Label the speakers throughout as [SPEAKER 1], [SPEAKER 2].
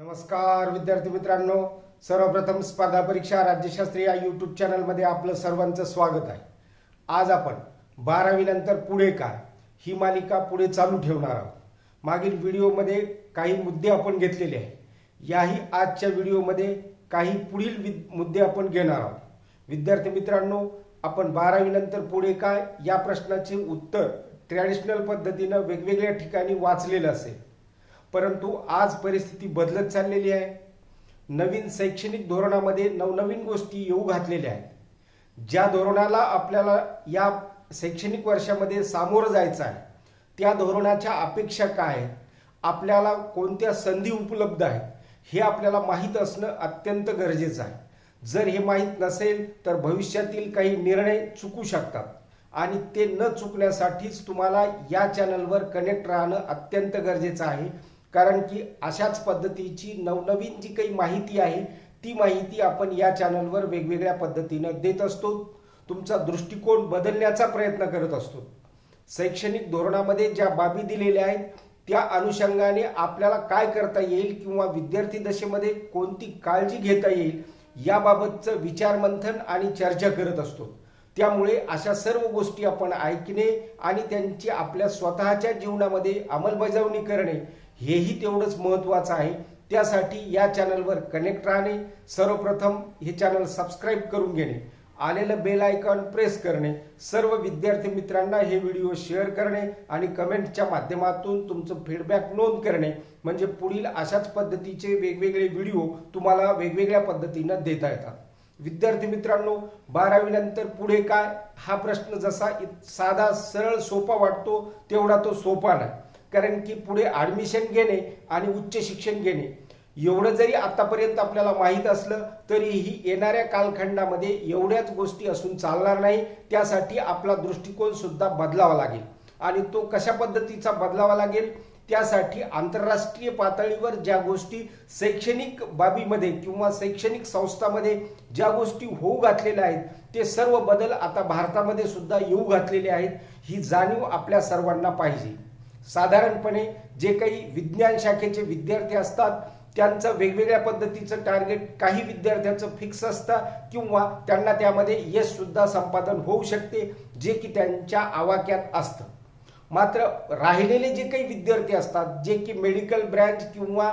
[SPEAKER 1] नमस्कार विद्यार्थी मित्रांनो. सर्वप्रथम स्पर्धा परीक्षा राज्यशास्त्री या यूट्यूब चॅनलमध्ये आपलं सर्वांचं स्वागत आहे. आज आपण बारावी नंतर पुढे काय ही मालिका पुढे चालू ठेवणार आहोत. मागील व्हिडिओमध्ये काही मुद्दे आपण घेतलेले आहे याही आजच्या व्हिडिओमध्ये काही पुढील वि- मुद्दे आपण घेणार आहोत. विद्यार्थी मित्रांनो आपण बारावी नंतर पुढे काय या प्रश्नाचे उत्तर ट्रॅडिशनल पद्धतीनं वेगवेगळ्या ठिकाणी वाचलेलं असेल. परंतु आज परिस्थिती बदलत चाललेली आहे. नवीन शैक्षणिक धोरणामध्ये नवनवीन गोष्टी येऊ घातलेल्या आहेत. ज्या धोरणाला आपल्याला या शैक्षणिक वर्षामध्ये सामोरं जायचं आहे त्या धोरणाच्या अपेक्षा काय आहेत? आपल्याला कोणत्या संधी उपलब्ध आहेत? हे आपल्याला माहीत असणं अत्यंत गरजेचं आहे. जर हे माहीत नसेल तर भविष्यातील काही निर्णय चुकू शकतात. आणि ते न चुकण्यासाठीच तुम्हाला या चॅनलवर कनेक्ट राहणं अत्यंत गरजेचं आहे. कारण की अशाच पद्धतीची नवनवीन जी काही माहिती आहे ती माहिती आपण या चॅनलवर वेगवेगळ्या पद्धतीनं देत असतो. तुमचा दृष्टिकोन बदलण्याचा प्रयत्न करत असतो. शैक्षणिक धोरणामध्ये ज्या बाबी दिलेल्या आहेत त्या अनुषंगाने आपल्याला काय करता येईल किंवा विद्यार्थी दशेमध्ये कोणती काळजी घेता येईल याबाबतचं विचारमंथन आणि चर्चा करत असतो. त्यामुळे अशा सर्व गोष्टी आपण ऐकणे आणि त्यांची आपल्या स्वतःच्या जीवनामध्ये अंमलबजावणी करणे हेही तेवढंच महत्त्वाचं आहे. त्यासाठी या चॅनलवर कनेक्ट राहणे सर्वप्रथम हे चॅनल सबस्क्राईब करून घेणे आलेलं बेल आयकॉन प्रेस करणे सर्व विद्यार्थी मित्रांना हे व्हिडिओ शेअर करणे आणि कमेंटच्या माध्यमातून तुमचं फीडबॅक नोंद करणे. म्हणजे पुढील अशाच पद्धतीचे वेगवेगळे व्हिडिओ तुम्हाला वेगवेगळ्या पद्धतीनं देता येतात. विद्यार्थी मित्रांनो बारावी नंतर पुढे काय? हा प्रश्न जसा साधा सरळ सोपा वाटतो तेवढा तो सोपा नाही. कारण की पुढे ॲडमिशन घेणे आणि उच्च शिक्षण घेणे. एवढं जरी आतापर्यंत आपल्याला माहीत असलं तरीही येणाऱ्या कालखंडामध्ये एवढ्याच गोष्टी असून चालणार नाही त्यासाठी आपला दृष्टिकोन सुद्धा बदलावा लागेल. आणि तो कशा पद्धतीचा बदलावा लागेल? त्यासाठी आंतरराष्ट्रीय पातळीवर ज्या गोष्टी शैक्षणिक बाबीमध्ये किंवा शैक्षणिक संस्थामध्ये ज्या गोष्टी होऊ घातलेल्या आहेत ते सर्व बदल आता भारतामध्ये सुद्धा येऊ घातलेले आहेत ही जाणीव आपल्या सर्वांना पाहिजे. साधारणपणे जे काही विज्ञान शाखेचे विद्यार्थी असतात त्यांचं वेगवेगळ्या पद्धतीचं टार्गेट काही विद्यार्थ्यांचं फिक्स असतं किंवा त्यांना त्यामध्ये यश सुद्धा संपादन होऊ शकते जे की त्यांच्या आवाक्यात असतं. मात्र राहिलेले जे काही विद्यार्थी असतात जे की मेडिकल ब्रँच किंवा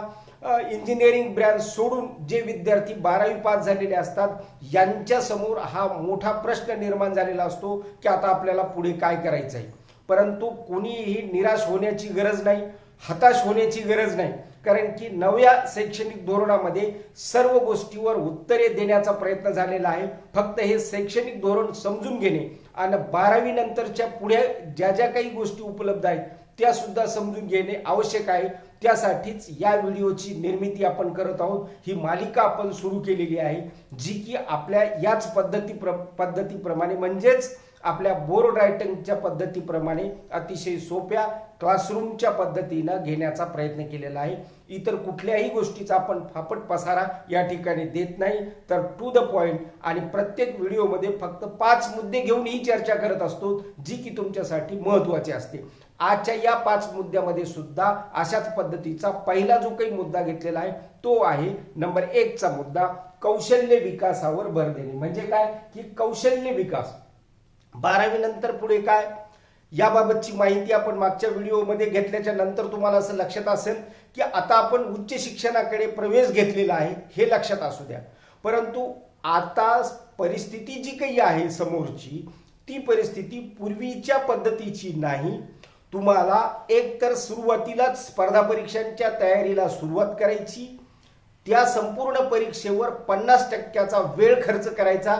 [SPEAKER 1] इंजिनिअरिंग ब्रँच सोडून जे विद्यार्थी बारावी पास झालेले असतात यांच्यासमोर हा मोठा प्रश्न निर्माण झालेला असतो की आता आपल्याला पुढे काय करायचं आहे परंतु कोणीही निराश होण्याची गरज नाही. हताश होण्याची गरज नाही. कारण की नव्या शैक्षणिक धोरणामध्ये सर्व गोष्टीवर उत्तरे देण्याचा प्रयत्न झालेला आहे. फक्त हे शैक्षणिक धोरण समजून घेणे आणि बारावी नंतरच्या पुढे ज्या ज्या काही गोष्टी उपलब्ध आहेत त्या सुद्धा समजून घेणे आवश्यक आहे. त्यासाठीच या व्हिडिओची निर्मिती आपण करत आहोत. ही मालिका आपण सुरू केलेली आहे जी की आपल्या याच पद्धती प्र पद्धतीप्रमाणे म्हणजेच आपल्या बोर्ड रायटिंगच्या पद्धतीप्रमाणे अतिशय सोप्या क्लासरूमच्या पद्धतीनं घेण्याचा प्रयत्न केलेला आहे. इतर कुठल्याही गोष्टीचा आपण फापट पसारा या ठिकाणी देत नाही. तर टू द पॉइंट आणि प्रत्येक व्हिडिओमध्ये फक्त पाच मुद्दे घेऊन ही चर्चा करत असतो जी की तुमच्यासाठी महत्वाची असते. आजच्या या पाच मुद्द्यामध्ये सुद्धा अशाच पद्धतीचा पहिला जो काही मुद्दा घेतलेला आहे तो आहे नंबर एकचा मुद्दा कौशल्य विकासावर भर देणे. म्हणजे काय? की कौशल्य विकास. बारावी नंतर पुढे काय? याबाबतची माहिती आपण मागच्या व्हिडिओमध्ये घेतल्याच्या नंतर तुम्हाला असं लक्षात असेल की आता आपण उच्च शिक्षणाकडे प्रवेश घेतलेला आहे हे लक्षात असू द्या. परंतु आता परिस्थिती जी काही आहे समोरची ती परिस्थिती पूर्वीच्या पद्धतीची नाही. तुम्हाला एक तर सुरुवातीलाच स्पर्धा परीक्षांच्या तयारीला सुरुवात करायची त्या संपूर्ण परीक्षेवर पन्नास टक्क्याचा वेळ खर्च करायचा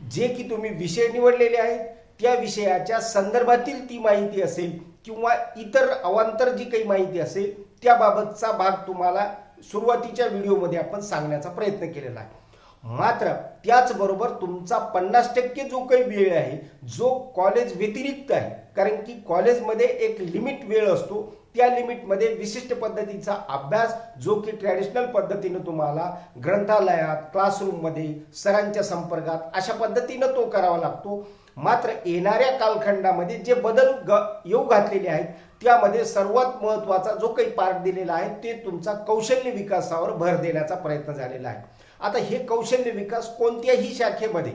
[SPEAKER 1] जे की तुम्ही विषय निवडलेले आहेत त्या विषयाच्या संदर्भातील ती माहिती असेल किंवा इतर अवांतर जी काही माहिती असेल त्याबाबतचा भाग तुम्हाला सुरुवातीच्या व्हिडिओमध्ये आपण सांगण्याचा प्रयत्न केलेला आहे. मात्र त्याचबरोबर तुमचा पन्नास टक्के जो काही वेळ आहे जो कॉलेज व्यतिरिक्त आहे कारण की कॉलेजमध्ये एक लिमिट वेळ असतो त्या लिमिटमध्ये विशिष्ट पद्धतीचा अभ्यास जो की ट्रॅडिशनल पद्धतीनं तुम्हाला ग्रंथालयात क्लासरूममध्ये सरांच्या संपर्कात अशा पद्धतीनं तो करावा लागतो. मात्र येणाऱ्या कालखंडामध्ये जे बदल ग येऊ घातलेले आहेत त्यामध्ये सर्वात महत्त्वाचा जो काही पार्ट दिलेला आहे ते तुमचा कौशल्य विकासावर भर देण्याचा प्रयत्न झालेला आहे. आता हे कौशल्य विकास कोणत्याही शाखेमध्ये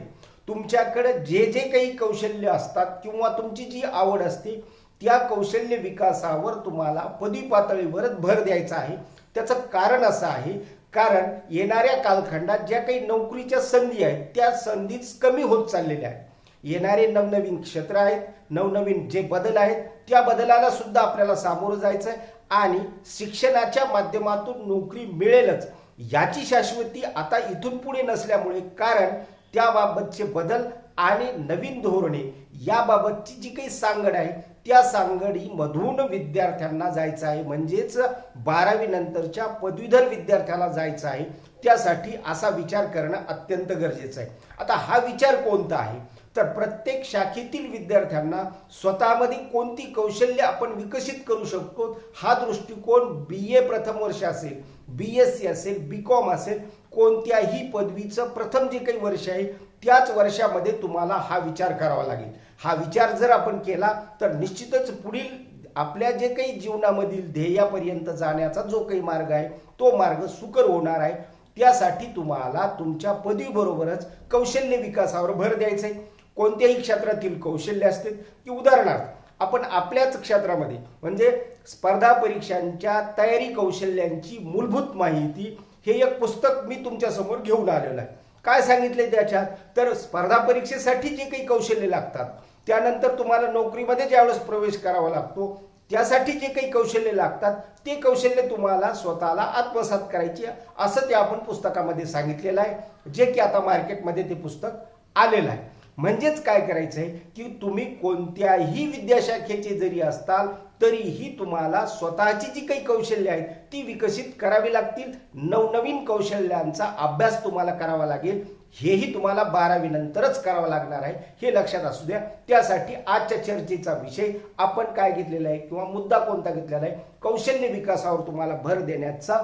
[SPEAKER 1] तुमच्याकडे जे जे काही कौशल्य असतात किंवा तुमची जी आवड असते या कौशल्य विकासावर तुम्हाला पदवी पातळीवरच भर द्यायचा आहे. त्याचं कारण असं आहे कारण येणाऱ्या कालखंडात ज्या काही नोकरीच्या संधी आहेत त्या संधीच कमी होत चाललेल्या आहेत. येणारे नवनवीन क्षेत्र आहेत नवनवीन जे बदल आहेत त्या बदलाला सुद्धा आपल्याला सामोरं जायचं आहे आणि शिक्षणाच्या माध्यमातून नोकरी मिळेलच. याची शाश्वती आता इथून पुढे नसल्यामुळे कारण त्याबाबतचे बदल आणि नवीन धोरणे याबाबतची जी काही सांगड आहे त्या सांगडीमधून विद्यार्थ्यांना जायचं आहे. म्हणजेच बारावी नंतरच्या पदवीधर विद्यार्थ्याला जायचं आहे. त्यासाठी असा विचार करणं अत्यंत गरजेचं आहे. आता हा विचार कोणता आहे? तर प्रत्येक शाखेतील विद्यार्थ्यांना स्वतःमध्ये कोणती कौशल्य आपण विकसित करू शकतो? हा दृष्टिकोन बी ए प्रथम वर्ष असेल बी एस सी असेल बी कॉम असेल कोणत्याही पदवीचं प्रथम जे काही वर्ष आहे त्याच वर्षामध्ये तुम्हाला हा विचार करावा लागेल. हा विचार जर आपण केला तर निश्चितच पुढील आपल्या जे काही जीवनामधील ध्येयापर्यंत जाण्याचा जो काही मार्ग आहे तो मार्ग सुकर होणार आहे. त्यासाठी तुम्हाला तुमच्या पदवीबरोबरच कौशल्य विकासावर भर द्यायचा आहे कोणत्याही क्षेत्रातील कौशल्य असतील की उदाहरणार्थ आपण आपल्याच क्षेत्रामध्ये म्हणजे स्पर्धा परीक्षांच्या तयारी कौशल्यांची मूलभूत माहिती हे एक पुस्तक मी तुमच्यासमोर घेऊन आलेलं आहे. काय सांगितले त्याच्यात? तर स्पर्धा परीक्षेसाठी जे काही कौशल्य लागतात त्यानंतर तुम्हाला नोकरीमध्ये ज्यावेळेस प्रवेश करावा लागतो त्यासाठी जे काही कौशल्य लागतात ते कौशल्य तुम्हाला स्वतःला आत्मसात करायची असं ते आपण पुस्तकामध्ये सांगितलेलं आहे जे की आता मार्केटमध्ये ते पुस्तक आलेलं आहे. म्हणजेच काय करायचं आहे की तुम्ही कोणत्याही विद्याशाखेचे जरी असताल तरीही तुम्हाला स्वतःची जी काही कौशल्य आहेत ती विकसित करावी लागतील. नवनवीन कौशल्यांचा अभ्यास तुम्हाला करावा लागेल. हेही तुम्हाला बारावी नंतरच करावं लागणार आहे. हे लक्षात असू द्या. त्यासाठी आजच्या चर्चेचा विषय आपण काय घेतलेला आहे किंवा मुद्दा कोणता घेतलेला आहे कौशल्य विकासावर तुम्हाला भर देण्याचा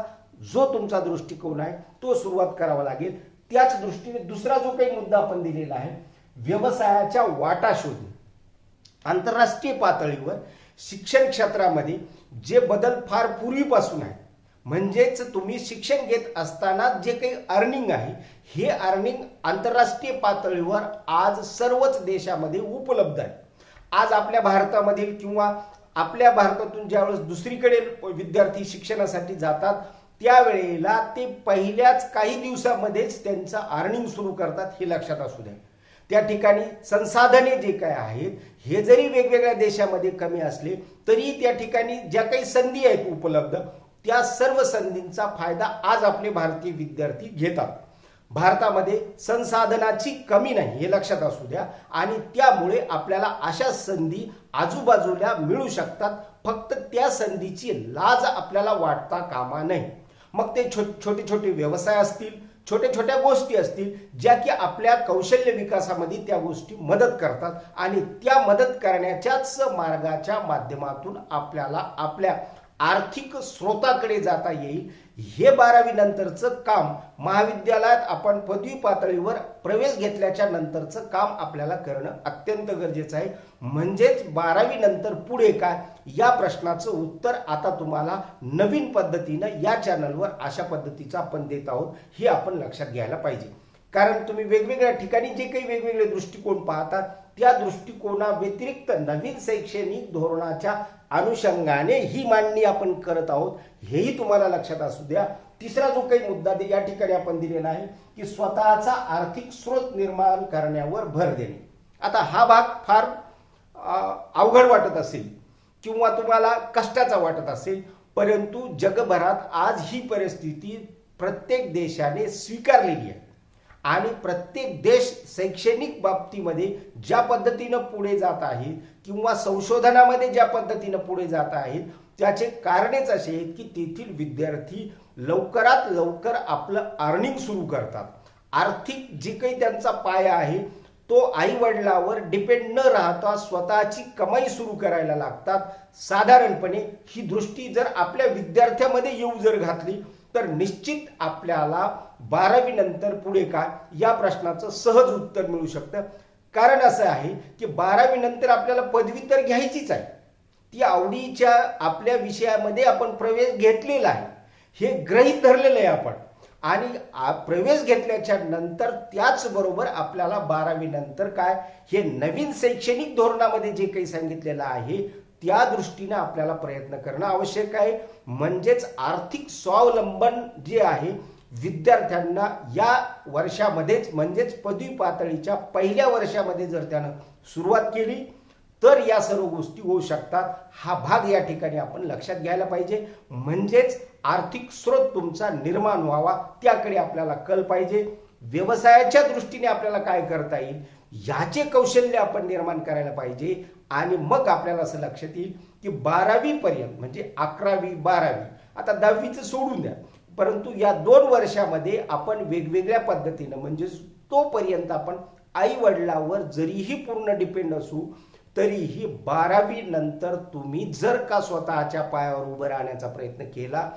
[SPEAKER 1] जो तुमचा दृष्टिकोन आहे तो सुरुवात करावा लागेल. त्याच दृष्टीने दुसरा जो काही मुद्दा आपण दिलेला आहे व्यवसायाच्या वाटा शोधणे. आंतरराष्ट्रीय पातळीवर शिक्षण क्षेत्रामध्ये जे बदल फार पूर्वीपासून आहे म्हणजेच तुम्ही शिक्षण घेत असताना जे काही अर्निंग आहे हे अर्निंग आंतरराष्ट्रीय पातळीवर आज सर्वच देशामध्ये उपलब्ध आहे. आज आपल्या भारतामधील किंवा आपल्या भारतातून ज्यावेळेस दुसरीकडे विद्यार्थी शिक्षणासाठी जातात त्यावेळेला ते पहिल्याच काही दिवसामध्येच त्यांचं अर्निंग सुरू करतात हे लक्षात असू द्या. त्या ठिकाणी संसाधने जे काय आहेत हे जरी वेगवेगळ्या देशामध्ये कमी असले तरी त्या ठिकाणी ज्या काही संधी आहेत उपलब्ध त्या सर्व संधींचा फायदा आज आपले भारतीय विद्यार्थी घेतात. भारतामध्ये संसाधनाची कमी नाही हे लक्षात असू द्या. आणि त्यामुळे आपल्याला अशा संधी आजूबाजूला मिळू शकतात फक्त त्या संधीची लाज आपल्याला वाटता कामा नाही मग ते छो छोटे छोटे व्यवसाय असतील छोट्या छोट्या गोष्टी असतील ज्या की आपल्या कौशल्य विकासामध्ये त्या गोष्टी मदत करतात. आणि त्या मदत करण्याच्याच मार्गाच्या माध्यमातून आपल्याला आपल्या आर्थिक स्रोताकडे जाता येईल. हे बारावी नंतरचं काम महाविद्यालयात आपण पदवी पातळीवर प्रवेश घेतल्याच्या नंतरचं काम आपल्याला करणं अत्यंत गरजेचं आहे. म्हणजेच बारावी नंतर पुढे काय? या प्रश्नाचं उत्तर आता तुम्हाला नवीन पद्धतीनं या चॅनलवर अशा पद्धतीचं आपण देत आहोत. हे आपण लक्षात घ्यायला पाहिजे. कारण तुम्ही वेगवेगळ्या ठिकाणी जे काही वेगवेगळे दृष्टिकोन पाहतात त्या दृष्टिकोना व्यतिरिक्त नवीन शैक्षणिक धोरणाच्या अनुषंगाने ही मांडणी आपण करत आहोत हेही तुम्हाला लक्षात असू द्या. तिसरा जो काही मुद्दा या ठिकाणी आपण दिलेला आहे की स्वतःचा आर्थिक स्रोत निर्माण करण्यावर भर देणे. आता हा भाग फार अवघड वाटत असेल किंवा तुम्हाला कष्टाचा वाटत असेल परंतु जगभरात आज ही परिस्थिती प्रत्येक देशाने स्वीकारलेली आहे. आणि प्रत्येक देश शैक्षणिक बाबतीमध्ये ज्या पद्धतीनं पुढे जात आहेत किंवा संशोधनामध्ये ज्या पद्धतीनं पुढे जात आहेत त्याचे कारणेच असे आहेत की तेथील विद्यार्थी लवकरात लवकर आपलं अर्निंग सुरू करतात. आर्थिक जे काही त्यांचा पाया आहे तो आई वडिलावर डिपेंड न राहता स्वतःची कमाई सुरू करायला लागतात. साधारणपणे ही दृष्टी जर आपल्या विद्यार्थ्यामध्ये येऊ जर घातली तर निश्चित आपल्याला बारावी नंतर पुढे काय? या प्रश्नाचं सहज उत्तर मिळू शकतं. कारण असं आहे की बारावी नंतर आपल्याला पदवी तर घ्यायचीच आहे. ती आवडीच्या आपल्या विषयामध्ये आपण प्रवेश घेतलेला आहे. हे ग्रहित धरलेलं आहे आपण. आणि प्रवेश घेतल्याच्या नंतर त्याचबरोबर आपल्याला बारावी नंतर काय? हे नवीन शैक्षणिक धोरणामध्ये जे काही सांगितलेलं आहे त्या दृष्टीनं आपल्याला प्रयत्न करणं आवश्यक आहे. म्हणजेच आर्थिक स्वावलंबन जे आहे विद्यार्थ्यांना या वर्षामध्येच म्हणजेच पदवी पातळीच्या पहिल्या वर्षामध्ये जर त्यानं सुरुवात केली तर या सर्व गोष्टी होऊ शकतात. हा भाग या ठिकाणी आपण लक्षात घ्यायला पाहिजे. म्हणजेच आर्थिक स्रोत तुमचा निर्माण व्हावा त्याकडे आपल्याला कल पाहिजे. व्यवसायाच्या दृष्टीने आपल्याला काय करता येईल याचे कौशल्य आपण निर्माण करायला पाहिजे. आणि मग आपल्याला असं लक्षात येईल की बारावी पर्यंत म्हणजे अकरावी बारावी आता दहावीचं सोडून द्या. परंतु या दोन वर्षामध्ये आपण वेगवेगळ्या पद्धतीनं म्हणजे तोपर्यंत आपण आई वडिलावर जरीही पूर्ण डिपेंड असू तरीही बारावी नंतर तुम्ही जर का स्वतःच्या पायावर उभं राहण्याचा प्रयत्न केला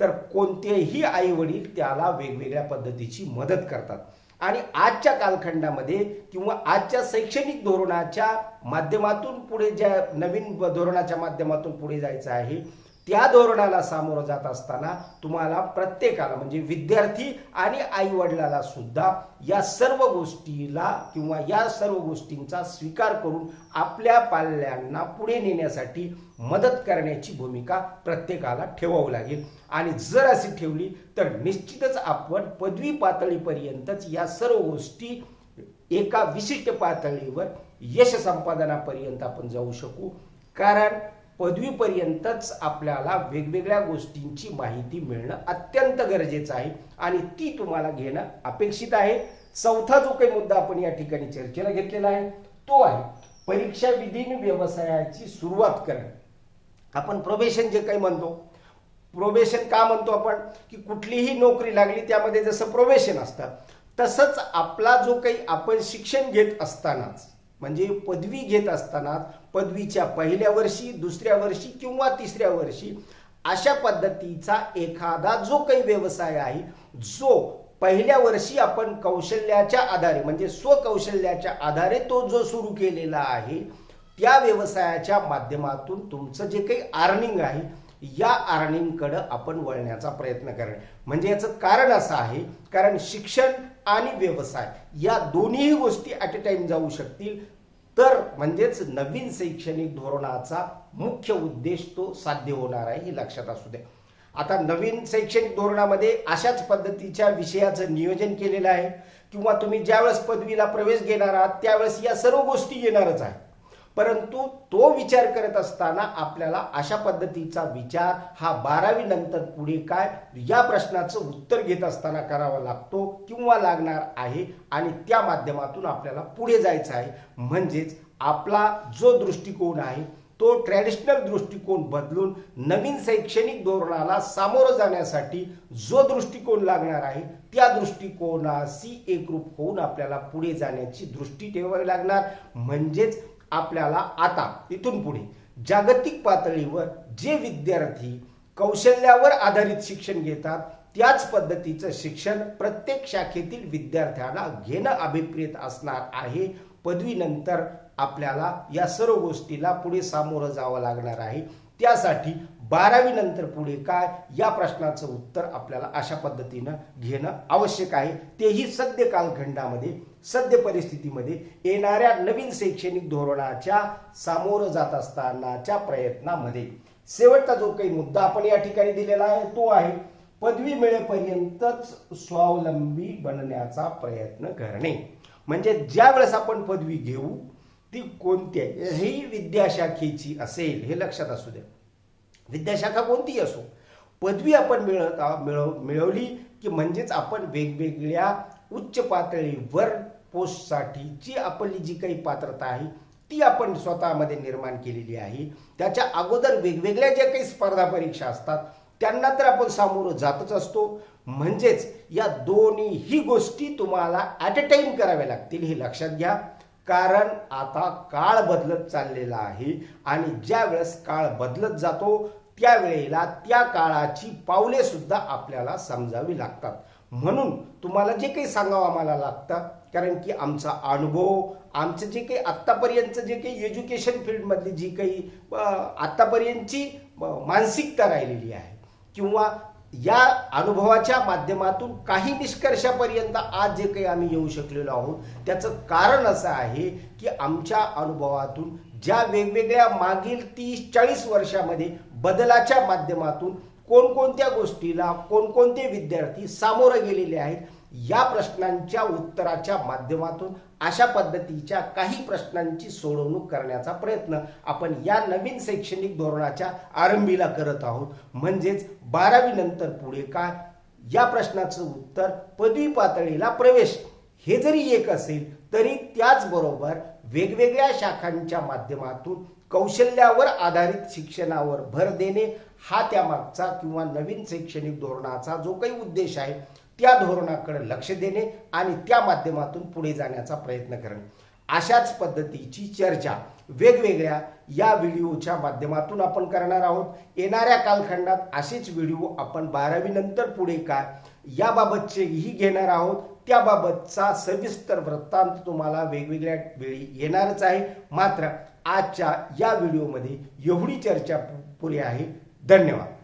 [SPEAKER 1] तर कोणतेही आई वडील त्याला वेगवेगळ्या पद्धतीची मदत करतात. आणि आजच्या कालखंडामध्ये किंवा आजच्या शैक्षणिक धोरणाच्या माध्यमातून पुढे ज्या नवीन धोरणाच्या माध्यमातून पुढे जायचं आहे त्या धोरणाला सामोरं जात असताना तुम्हाला प्रत्येकाला म्हणजे विद्यार्थी आणि आई वडिलाला सुद्धा या सर्व गोष्टीला किंवा या सर्व गोष्टींचा स्वीकार करून आपल्या पाल्यांना पुढे नेण्यासाठी मदत करण्याची भूमिका प्रत्येकाला ठेवावं लागेल. आणि जर अशी ठेवली तर निश्चितच आपण पदवी पातळीपर्यंतच या सर्व गोष्टी एका विशिष्ट पातळीवर यश संपादनापर्यंत आपण जाऊ शकू. कारण पदवीपर्यंतच आपल्याला वेगवेगळ्या गोष्टींची माहिती मिळणं अत्यंत गरजेचं आहे आणि ती तुम्हाला घेणं अपेक्षित आहे. चौथा जो काही मुद्दा आपण या ठिकाणी चर्चेला घेतलेला आहे तो आहे परीक्षा विधीन व्यवसायाची सुरुवात करणे. आपण प्रोबेशन जे काही म्हणतो प्रोबेशन का म्हणतो आपण? की कुठलीही नोकरी लागली त्यामध्ये जसं प्रोबेशन असतं तसंच आपला जो काही आपण शिक्षण घेत असतानाच म्हणजे पदवी घेत असताना पदवीच्या पहिल्या वर्षी दुसऱ्या वर्षी किंवा तिसऱ्या वर्षी अशा पद्धतीचा एखादा जो काही व्यवसाय आहे जो पहिल्या वर्षी आपण कौशल्याच्या आधारे म्हणजे स्वकौशल्याच्या आधारे तो जो सुरू केलेला आहे त्या व्यवसायाच्या माध्यमातून तुमचं जे काही अर्निंग आहे या अर्निंगकडं आपण वळण्याचा प्रयत्न करणे म्हणजे याचं कारण असं आहे कारण शिक्षण आणि व्यवसाय या दोन्ही गोष्टी ॲट अ टाइम जाऊ शकतील. तर म्हणजेच नवीन शैक्षणिक धोरणाचा मुख्य उद्देश तो साध्य होणार आहे हे लक्षात असू द्या आता नवीन शैक्षणिक धोरणामध्ये अशाच पद्धतीच्या विषयाचं नियोजन केलेलं आहे किंवा तुम्ही ज्यावेळेस पदवीला प्रवेश घेणार आहात त्यावेळेस या सर्व गोष्टी येणारच आहे परंतु तो विचार करत असताना आपल्याला अशा पद्धतीचा विचार हा बारावी नंतर पुढे काय या प्रश्नाचं उत्तर घेत असताना करावा लागतो किंवा लागणार आहे आणि त्या माध्यमातून आपल्याला पुढे जायचं आहे. म्हणजेच आपला जो दृष्टिकोन आहे तो ट्रॅडिशनल दृष्टिकोन बदलून नवीन शैक्षणिक धोरणाला सामोरं जाण्यासाठी जो दृष्टिकोन लागणार आहे त्या दृष्टिकोनाशी एकरूप होऊन आपल्याला पुढे जाण्याची दृष्टी ठेवावी लागणार. म्हणजेच आपल्याला आता इथून पुढे जागतिक पातळीवर जे विद्यार्थी कौशल्यावर आधारित शिक्षण घेतात त्याच पद्धतीचं शिक्षण प्रत्येक शाखेतील विद्यार्थ्याला घेणं अभिप्रेत असणार आहे. पदवीनंतर आपल्याला या सर्व गोष्टीला पुढे सामोरं जावं लागणार आहे. त्यासाठी बारावी नंतर पुढे काय? या प्रश्नाचं उत्तर आपल्याला अशा पद्धतीनं घेणं आवश्यक आहे. तेही सद्य कालखंडामध्ये सद्य परिस्थितीमध्ये येणाऱ्या नवीन शैक्षणिक धोरणाच्या सामोरं जात असतानाच्या प्रयत्नामध्ये. शेवटचा जो काही मुद्दा आपण या ठिकाणी दिलेला आहे तो आहे पदवी मिळेपर्यंतच स्वावलंबी बनण्याचा प्रयत्न करणे. म्हणजे ज्या वेळेस आपण पदवी घेऊ ती कोणत्याही विद्याशाखेची असेल हे लक्षात असू द्या. विद्याशाखा कोणती असो पदवी आपण मिळत मिळव मिळवली की म्हणजेच आपण वेगवेगळ्या उच्च पातळीवर पोस्टसाठीची आपली जी काही पात्रता आहे ती आपण स्वतःमध्ये निर्माण केलेली आहे. त्याच्या अगोदर वेगवेगळ्या ज्या काही स्पर्धा परीक्षा असतात त्यांना तर आपण सामोरं जातच असतो. म्हणजेच या दोन्हीही गोष्टी तुम्हाला ॲट अ टाईम कराव्या लागतील हे लक्षात घ्या. कारण आता काळ बदलत चाललेला आहे आणि ज्या वेळेस काळ बदलत जातो त्यावेळेला त्या काळाची पावले सुद्धा आपल्याला समजावी लागतात. म्हणून तुम्हाला जे काही सांगावं आम्हाला लागतं कारण की आमचा अनुभव आमचं जे काही आत्तापर्यंतचं जे काही एज्युकेशन फील्डमधली जी काही आत्तापर्यंतची मानसिकता राहिलेली आहे किंवा या अनुभवाच्या माध्यमातून काही निष्कर्षापर्यंत आज जे काही आम्ही येऊ शकलेलो आहोत त्याचं कारण असं आहे की आमच्या अनुभवातून ज्या वेगवेगळ्या मागील तीस चाळीस वर्षामध्ये बदलाच्या माध्यमातून कोणकोणत्या गोष्टीला कोणकोणते विद्यार्थी सामोरं गेलेले आहेत या प्रश्नांच्या उत्तराच्या माध्यमातून अशा पद्धतीच्या काही प्रश्नांची सोडवणूक करण्याचा प्रयत्न आपण या नवीन शैक्षणिक धोरणाच्या आरंभीला करत आहोत. म्हणजेच बारावी नंतर पुढे काय? या प्रश्नाचं उत्तर पदवी पातळीला प्रवेश. हे जरी एक असेल तरी त्याचबरोबर वेगवेगळ्या शाखांच्या माध्यमातून कौशल्यावर आधारित शिक्षणावर भर देणे हा त्यामागचा किंवा नवीन शैक्षणिक धोरणाचा जो काही उद्देश आहे त्या धोरणाकडे लक्ष देणे आणि त्या माध्यमातून पुढे जाण्याचा प्रयत्न करणे. अशाच पद्धतीची चर्चा वेगवेगळ्या या व्हिडिओच्या माध्यमातून आपण करणार आहोत. येणाऱ्या कालखंडात असेच व्हिडिओ आपण बारावी नंतर पुढे काय याबाबतचेही घेणार आहोत. त्याबाबतचा सविस्तर वृत्तांत तुम्हाला वेगवेगळ्या वेळी येणारच आहे. मात्र आजच्या या व्हिडिओमध्ये एवढी चर्चा पुरी आहे. धन्यवाद.